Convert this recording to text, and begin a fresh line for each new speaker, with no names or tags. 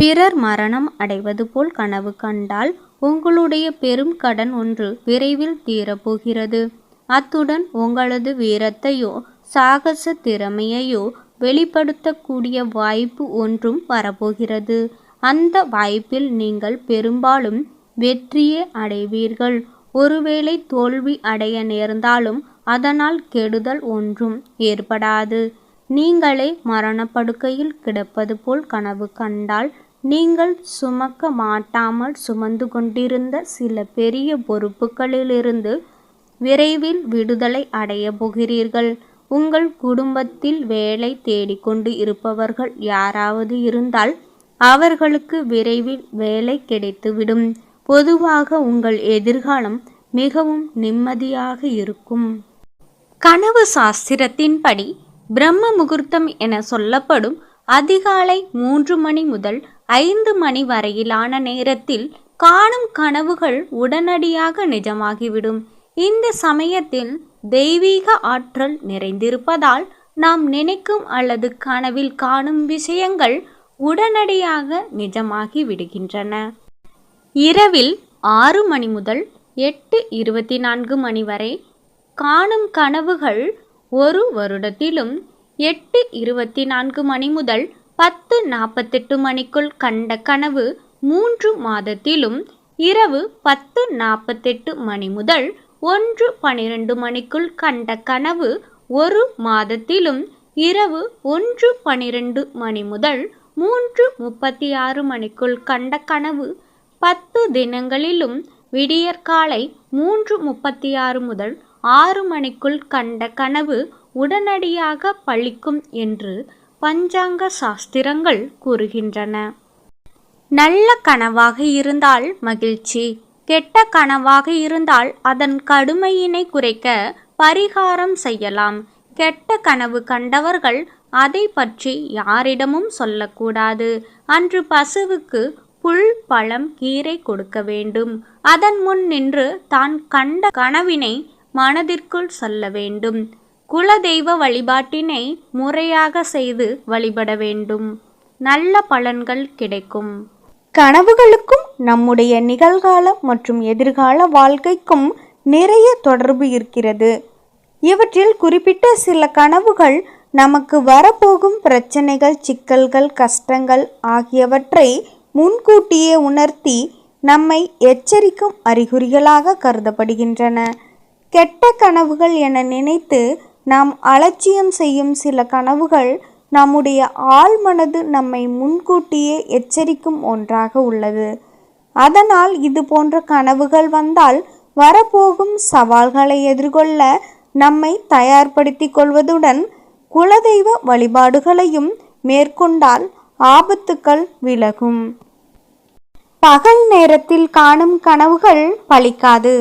பிறர் மரணம் அடைவது போல் கனவு கண்டால் உங்களுடைய பெரும் கடன் ஒன்று விரைவில் தீரப்போகிறது. அத்துடன் உங்களது வீரத்தையோ சாகச திறமையையோ வெளிப்படுத்தக்கூடிய வாய்ப்பு ஒன்றும் வரப்போகிறது. அந்த வாய்ப்பில் நீங்கள் பெரும்பாலும் வெற்றியே அடைவீர்கள். ஒருவேளை தோல்வி அடைய நேர்ந்தாலும் அதனால் கெடுதல் ஒன்றும் ஏற்படாது. நீங்களே மரணப்படுக்கையில் கிடப்பது போல் கனவு கண்டால் நீங்கள் சுமக்க மாட்டாமல் சுமந்து கொண்டிருந்த சில பெரிய பொறுப்புகளிலிருந்து விரைவில் விடுதலை அடைய போகிறீர்கள். உங்கள் குடும்பத்தில் வேலை தேடிக்கொண்டு இருப்பவர்கள் யாராவது இருந்தால் அவர்களுக்கு விரைவில் வேலை கிடைத்துவிடும் பொதுவாக உங்கள் எதிர்காலம் மிகவும் நிம்மதியாக இருக்கும். கனவு சாஸ்திரத்தின்படி பிரம்ம முகூர்த்தம் என சொல்லப்படும் அதிகாலை மூன்று மணி முதல் ஐந்து மணி வரையிலான நேரத்தில் காணும் கனவுகள் உடனடியாக நிஜமாகிவிடும். இந்த சமயத்தில் தெய்வீக ஆற்றல் நிறைந்திருப்பதால் நாம் நினைக்கும் அல்லது கனவில் காணும் விஷயங்கள் உடனடியாக நிஜமாகி விடுகின்றன. இரவில் ஆறு மணி முதல் எட்டு இருபத்தி நான்கு மணி வரை காணும் கனவுகள் ஒரு வருடத்திலும் எட்டு இருபத்தி நான்கு மணி முதல் பத்து நாற்பத்தெட்டு மணிக்குள் கண்ட கனவு மூன்று மாதத்திலும் இரவு பத்து நாற்பத்தெட்டு மணி முதல் ஒன்று பனிரெண்டு மணிக்குள் கண்ட கனவு ஒரு மாதத்திலும் இரவு ஒன்று பனிரெண்டு மணி முதல் மூன்று முப்பத்தி ஆறு மணிக்குள் கண்ட கனவு பத்து தினங்களிலும் விடியற்காலை மூன்று முப்பத்தி ஆறு முதல் ஆறு மணிக்குள் கண்ட கனவு உடனடியாக பழிக்கும் என்று பஞ்சாங்க சாஸ்திரங்கள் கூறுகின்றன. நல்ல கனவாக இருந்தால் மகிழ்ச்சி கெட்ட கனவாக இருந்தால் அதன் கடுமையினை குறைக்க பரிகாரம் செய்யலாம். கெட்ட கனவு கண்டவர்கள் அதை பற்றி யாரிடமும் சொல்லக்கூடாது. அன்று பசுவுக்கு புல் பழம் கீரை கொடுக்க வேண்டும். அதன் முன் நின்று தான் கண்ட கனவினை மனதிற்குள் சொல்ல வேண்டும். குலதெய்வ வழிபாட்டினை முறையாக செய்து வழிபட வேண்டும். நல்ல பலன்கள் கிடைக்கும்.
கனவுகளுக்கும் நம்முடைய நிகழ்கால மற்றும் எதிர்கால வாழ்க்கைக்கும் நிறைய தொடர்பு இருக்கிறது. இவற்றில் குறிப்பிட்ட சில கனவுகள் நமக்கு வரப்போகும் பிரச்சனைகள் சிக்கல்கள் கஷ்டங்கள் ஆகியவற்றை முன்கூட்டியே உணர்த்தி நம்மை எச்சரிக்கும் அறிகுறிகளாக கருதப்படுகின்றன. கெட்ட கனவுகள் என நினைத்து நாம் அலட்சியம் செய்யும் சில கனவுகள் நம்முடைய ஆழ்மனது நம்மை முன்கூட்டியே எச்சரிக்கும் ஒன்றாக உள்ளது. அதனால் இது போன்ற கனவுகள் வந்தால் வரப்போகும் சவால்களை எதிர்கொள்ள நம்மை தயார்படுத்திக் கொள்வதுடன் குலதெய்வ வழிபாடுகளையும் மேற்கொண்டால் ஆபத்துக்கள் விலகும். பகல் நேரத்தில் காணும் கனவுகள் பலிக்காது